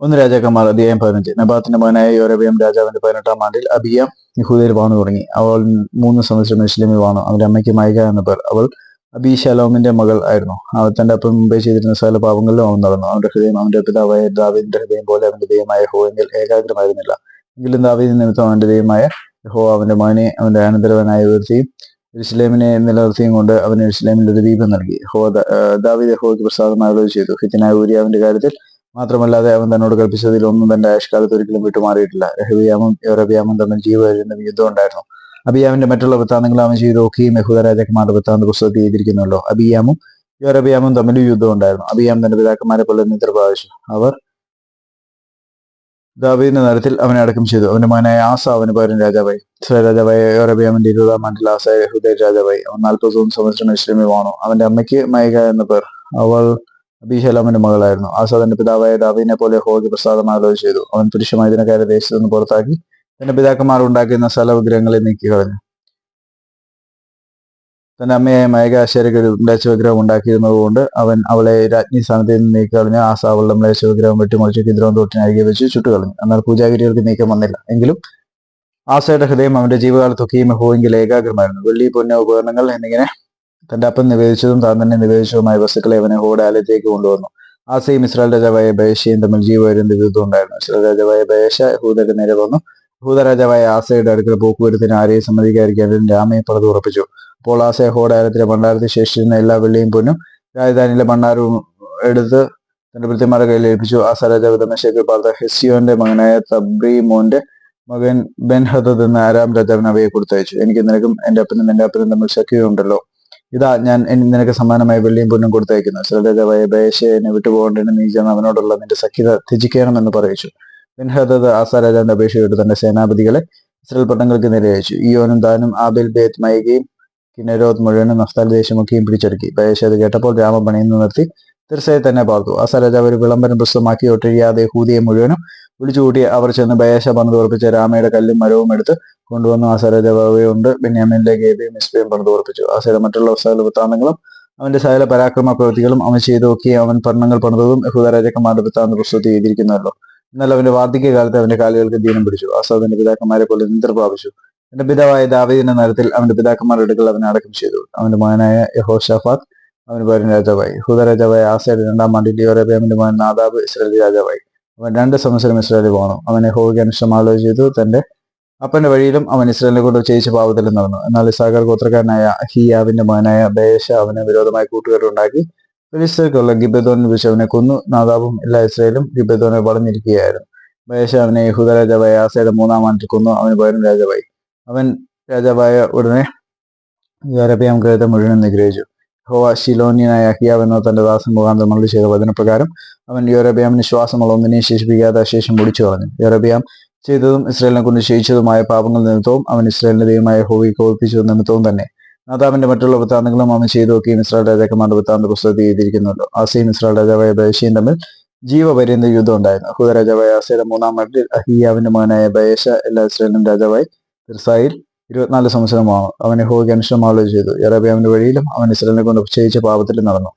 ഒന്ന് രാജാക്കന്മാർ അധ്യായം പതിനഞ്ച്. നബാത്തിന്റെ മകനായ യോരബിയം രാജാവിന്റെ പതിനെട്ടാം ആണ്ടിൽ അബിയ യഹൂദയിൽ വാണു തുടങ്ങി. അവൾ മൂന്ന് സംവത്സരം മുസ്ലിമിൽ വാണു. അവന്റെ അമ്മയ്ക്ക് മൈക എന്ന പേർ. അവൾ അബി ശലോമിന്റെ മകൾ ആയിരുന്നു. അവൾ തന്റെ അപ്പം മുമ്പേ ചെയ്തിരുന്ന സകല പാപങ്ങളിലും അവൻ നടന്നു. അവന്റെ ഹൃദയം അവന്റെ പിതാവായ ദാവീദിന്റെ ഹൃദയം പോലെ അവന്റെ ദൈവമായ ഹോവെങ്കിൽ ഏകാഗ്രമായിരുന്നില്ല. എങ്കിലും ദാവീദ് നിമിത്തം അവന്റെ ദൈവമായ ഹോ അവന്റെ മകനെ അവന്റെ അനന്തരവനായ ഉയർത്തിയും ഇസ്ലേമിനെ നിലനിർത്തിയും കൊണ്ട് അവന് ഇസ്ലേമിന്റെ ഒരു ദീപം നൽകി. ഹോ ദാവിദ് ഹോയ്ക്ക് പ്രസാദമായുള്ളത് ചെയ്തു. ഹിത്തിനായ അവന്റെ കാര്യത്തിൽ മാത്രമല്ലാതെ അവൻ തന്നോട് കൽപ്പിച്ചതിൽ ഒന്നും തന്റെ ആയുഷ്കാലത്ത് ഒരിക്കലും വിട്ടുമാറിയിട്ടില്ല. രഹബിയാമും യോറബിയാമും തമ്മിൽ ജീവകരുന്ന യുദ്ധം ഉണ്ടായിരുന്നു. അബിയാമിന്റെ മറ്റുള്ള വൃത്താന്തങ്ങൾ അവൻ ചെയ്തു. യഹൂദ രാജാക്കന്മാരുടെ വൃത്താന്ത പുസ്തകത്തിൽ എഴുതിയിരിക്കുന്നുള്ളൂ അബിയാമും യോറബിയാമും തമ്മിൽ യുദ്ധം ഉണ്ടായിരുന്നു. അബിയാം തന്റെ പിതാക്കന്മാരെ പോലെ നിദ്ര അവർ ദാവീദിന്റെ നരത്തിൽ അവനെ അടക്കം ചെയ്തു. അവന്റെ മകനായ ആസ അവന് പകരം രാജാവായി. രാജാവായ യോറബിയാമിന്റെ ഇരുപതാം ആണ്ടിൽ ആസായ യഹൂദ രാജാവായി. അവൻ നാൽപ്പത്തൊന്ന് സംവത്സരം ഇസ്ലാമി വാണു അവന്റെ അമ്മയ്ക്ക് മൈക എന്ന പേർ. അവൾ അബിഹലാമിന്റെ മകളായിരുന്നു. ആസാദ് തന്റെ പിതാവായ ദാവീനെ പോലെ ഹോഗി പ്രസാദം ആലോചന ചെയ്തു. അവൻ പുരുഷമൈദിനക്കാരെ ദേശത്തു നിന്ന് പുറത്താക്കി തന്റെ പിതാക്കന്മാർ ഉണ്ടാക്കിയിരുന്ന സ്ഥല വിഗ്രഹങ്ങളെ നീക്കി കളഞ്ഞു തന്റെ അമ്മയായ മയക അശേരക്ക് ഒരു മ്ലേച്ഛ വിഗ്രഹം ഉണ്ടാക്കിയിരുന്നതുകൊണ്ട് അവൻ അവളെ രാജ്ഞി സ്ഥാനത്ത് നിന്ന് നീക്കി കളഞ്ഞ് ആസ അവളുടെ മ്ലേച്ഛ വിഗ്രഹം വെട്ടിമുറിച്ച് കിദ്രവും തൊട്ടിനരികെ വെച്ച് ചുട്ടുകളഞ്ഞു. എന്നാൽ പൂജാഗിരികൾക്ക് നീക്കം വന്നില്ല. എങ്കിലും ആസയുടെ ഹൃദയം അവന്റെ ജീവകാലത്തൊക്കെയും ഹോയെങ്കിൽ ഏകാഗ്രമായിരുന്നു. വെള്ളി പൊന്ന ഉപകരണങ്ങൾ എന്നിങ്ങനെ തന്റെ അപ്പൻ നിവേദിച്ചതും താൻ തന്നെ നിവേദിച്ചതുമായ വസ്തുക്കളെ അവനെ ഹോഡാലയത്തേക്ക് കൊണ്ടുവന്നു. ആസയും ഇസ്രായേൽ രാജാവായ ബേഷയും തമ്മിൽ ജീവവരുന്ന യുദ്ധം ഉണ്ടായിരുന്നു ഇസ്രായേൽ രാജാവായ ബേഷ ഹൂദയുടെ നേരെ വന്നു. ഹൂദ രാജാവായ ആസയുടെ അടുക്കൽ പോക്കുവരുത്തിന് ആരെയും സമ്മതിക്കാതിരിക്കാൻ രാമയെ പലത് ഉറപ്പിച്ചു. അപ്പോൾ ആസയ ഹോഡാലയത്തിലെ ഭണ്ഡാരത്തിൽ ശേഷിച്ചിരുന്ന എല്ലാ വെള്ളിയും പൊന്നും രാജധാനിയിലെ ഭണ്ഡാരവും എടുത്ത് തന്റെ ഭൃത്യന്മാരുടെ കയ്യിൽ ഏൽപ്പിച്ചു. ആസ രാജാവ് ദമശേഖർ പാർത്ത ഹെസിയോന്റെ മകനായ തബ്രീമോന്റെ മകൻ ബെൻ ഹദദ് എന്ന ആരാം രാജാവിന് അവയെ കൊടുത്തയച്ചു. എനിക്ക് നിനക്കും എന്റെ അപ്പനും നിന്റെ അപ്പനും തമ്മിൽ ശക്തിയുണ്ടല്ലോ. ഇതാ ഞാൻ നിനക്ക് സമ്മാനമായി വെള്ളിയും പൊന്നും കൊടുത്തയക്കുന്നു. ഇസ്രായേൽ ബേശയെ വിട്ടുപോകേണ്ടതിന് നീ ചെന്ന് അവനോടുള്ള നിന്റെ സഖ്യത ത്യജിക്കണമെന്ന് പറയിച്ചു. ബിൻഹദത് ആസാരാജാന്റെ അപേക്ഷയോട് തന്റെ സേനാപതികളെ ഇസ്രായേൽ പട്ടണങ്ങൾക്ക് നേരെ അയച്ചു. ഇയോനും താനും ആബിൽ ബേത് മൈകയും കിന്നരോത് മുഴുവനും നഫ്താൽ ദേശമൊക്കെയും പിടിച്ചെടുക്കി ബയശ അത് കേട്ടപ്പോൾ രാമ പണിയുന്നു നിർത്തി തീർച്ചയായും തന്നെ പാർത്തു. ആസ രാജാവ് ഒരു വിളംബരം പുസ്തകമാക്കി ഒട്ടൊഴിയാതെ ഹൂതിയെ മുഴുവനും വിളിച്ചുകൂട്ടി അവർ ചെന്ന് ബയശ പണിത് ഉറപ്പിച്ച രാമയുടെ കല്ലും മരവും എടുത്ത് കൊണ്ടുവന്നു ആസാര രാജാവുണ്ട് ബെന്യാമിനിലെ ഗേബയും മിസ്ബയും പണിതുറപ്പിച്ചു ആസയുടെ മറ്റുള്ള സകല വൃത്താന്തങ്ങളും അവന്റെ സകല പരാക്രമ പ്രവൃത്തികളും അവൻ ചെയ്തു നോക്കി അവൻ പഠനങ്ങൾ പണിതതും യഹൂദ രാജാക്കന്മാരുടെ വൃത്താന്ത പ്രസ്തുതി ചെയ്തിരിക്കുന്നല്ലോ എന്നാൽ അവന്റെ വാർദ്ധക്യ കാലത്ത് അവന്റെ കാലുകൾക്ക് ദീനം പിടിച്ചു. ആസാദിന്റെ പിതാക്കന്മാരെ പോലെ നിദ്ര പ്രാപിച്ചു എന്റെ പിതാവായ ദാവീദിന്റെ നരത്തിൽ അവന്റെ പിതാക്കന്മാരുടെ അടുക്കൽ അവനെ അടക്കം ചെയ്തു. അവന്റെ മകനായ യഹോ ഷഫാദ് അവന് പകരം രാജാവായി. ഹൂദ രാജാവായ ആസയുടെ രണ്ടാം ആണ്ടിൽ യോരബേമിന്റെ മകൻ നാദാബ് ഇസ്രേലി രാജാവായി. അവൻ രണ്ട് സംവത്സരം ഇസ്രേലി പോകണം അവനെ ഹോഗി അനുഷ്ഠമാലോ ചെയ്തു. തന്റെ അപ്പന്റെ വഴിയിലും അവൻ ഇസ്രായേലിനെ കൊണ്ട് ചെയ്യിച്ച പാവത്തിലും നടന്നു. എന്നാൽ ഇസാഖർ ഗോത്രക്കാരനായ ഹിയാവിന്റെ മകനായ ബേശ അവന് വിരോധമായി കൂട്ടുകെട്ടുണ്ടാക്കി ഫിലിസ്തീർക്കുള്ള ഗിബദോൻ വെച്ച് അവനെ കൊന്നു. നാദാബും എല്ലാ ഇസ്രേലും ഗിബദോനെ വളഞ്ഞിരിക്കുകയായിരുന്നു ബേഷ അവനെ യഹൂദ രാജാവായ ആസയുടെ മൂന്നാം ആണ്ടിൽ കൊന്നു. അവന് പകരം രാജാവായി. അവൻ രാജാവായ ഉടനെ യൂറോപ്യം ഗ്രഹത്തെ മുഴുവൻ നിഗ്രഹിച്ചു. ഹോവ ശിലോനിയനായ അഹിയാവ് എന്ന തന്റെ ദാസൻ മുഖാന്തരം മള്ളി ചെയ്ത വചനപ്രകാരം അവൻ യൂറോപ്യാമിന് ശ്വാസമുള്ള ഒന്നിനെയും ശേഷിപ്പിക്കാതെ ശേഷം മുടിച്ചു കളഞ്ഞു യോരബിയാം ചെയ്തതും ഇസ്രായേലിനെ കൊണ്ട് ചെയ്യിച്ചതുമായ പാപങ്ങൾ നിമിത്തവും അവൻ ഇസ്രായേലിന്റെ ദൈവമായ ഹോവി കോൽപ്പിച്ചത് നിമിത്തവും തന്നെ. നാദാവിന്റെ മറ്റുള്ള വൃത്താന്തങ്ങളും അവൻ ചെയ്തു നോക്കിയും ഇസ്രായേൽ രാജാക്കന്മാരുടെ വൃത്താന്ത പുസ്തകത്തിൽ എഴുതിയിരിക്കുന്നുണ്ട്. ആസയും ഇസ്രായേൽ രാജാവായ ബയശയും തമ്മിൽ ജീവപര്യന്ത യുദ്ധം ഉണ്ടായിരുന്നു. ഹുദ രാജാവായ ആസയുടെ മൂന്നാം മട്ടിൽ അഹിയാവിന്റെ മകനായ ബേശ എല്ലാ ഇസ്രായേലിനും രാജാവായി. തിർസായിൽ ഇരുപത്തിനാല് സംവത്സരമാണ്. അവനെ ഹോഗി അനുഷ്ഠമാളുകയും ചെയ്തു. യറബിയാവിന്റെ വഴിയിലും അവൻ ഇസ്രായേലിനെ കൊണ്ട് ചെയ്യിച്ച പാപത്തിൽ നടന്നു.